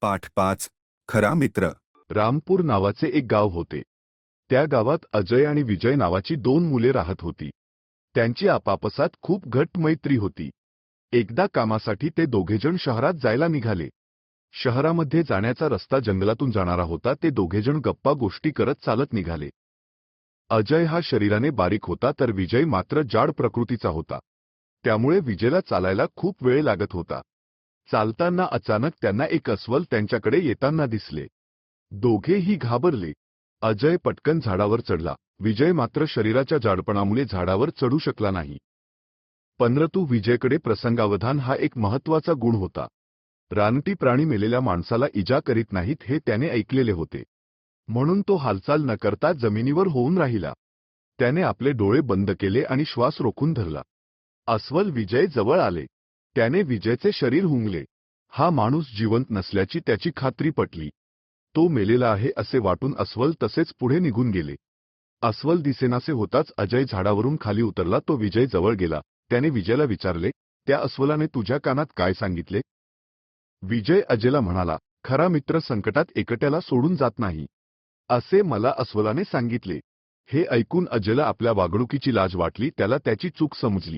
पाठ पाच खरा मित्र. रामपूर नावाचे एक गाव होते. त्या गावात अजय आणि विजय नावाची दोन मुले राहत होती. त्यांची आपापसात खूप घट्ट मैत्री होती. एकदा कामासाठी ते दोघेजण शहरात जायला निघाले. शहरामध्ये जाण्याचा रस्ता जंगलातून जाणारा होता ते दोघेजण गप्पा गोष्टी करत चालत निघाले. अजय हा शरीराने बारीक होता तर विजय मात्र जाड प्रकृतीचा होता. त्यामुळे विजयला चालायला खूप वेळ लागत होता. चालताना अचानक त्यांना एक अस्वल त्यांच्याकडे येताना दिसले. दोघेही घाबरले. अजय पटकन झाडावर चढला. विजय मात्र शरीराच्या जाडपणामुळे झाडावर चढू शकला नाही. परंतु विजयकडे प्रसंगावधान हा एक महत्त्वाचा गुण होता. रानटी प्राणी मेलेल्या माणसाला इजा करीत नाहीत हे त्याने ऐकलेले होते. म्हणून तो हालचाल न करता जमिनीवर होऊन राहिला. त्याने आपले डोळे बंद केले आणि श्वास रोखून धरला. अस्वल विजय जवळ आले. त्याने विजयचे शरीर हुंगले. हा माणूस जिवंत नसल्याची त्याची खात्री पटली. तो मेलेला आहे असे वाटून अस्वल तसेच पुढे निघून गेले. अस्वल दिसेनासे होताच अजय झाडावरून खाली उतरला तो विजय जवळ गेला. त्याने विजयला विचारले त्या अस्वलाने तुझ्या कानात काय सांगितले? विजय अजयला म्हणाला खरा मित्र संकटात एकट्याला सोडून जात नाही. असे मला अस्वलाने सांगितले. हे ऐकून अजयला आपल्या वागणुकीची लाज वाटली त्याला त्याची चूक समजली.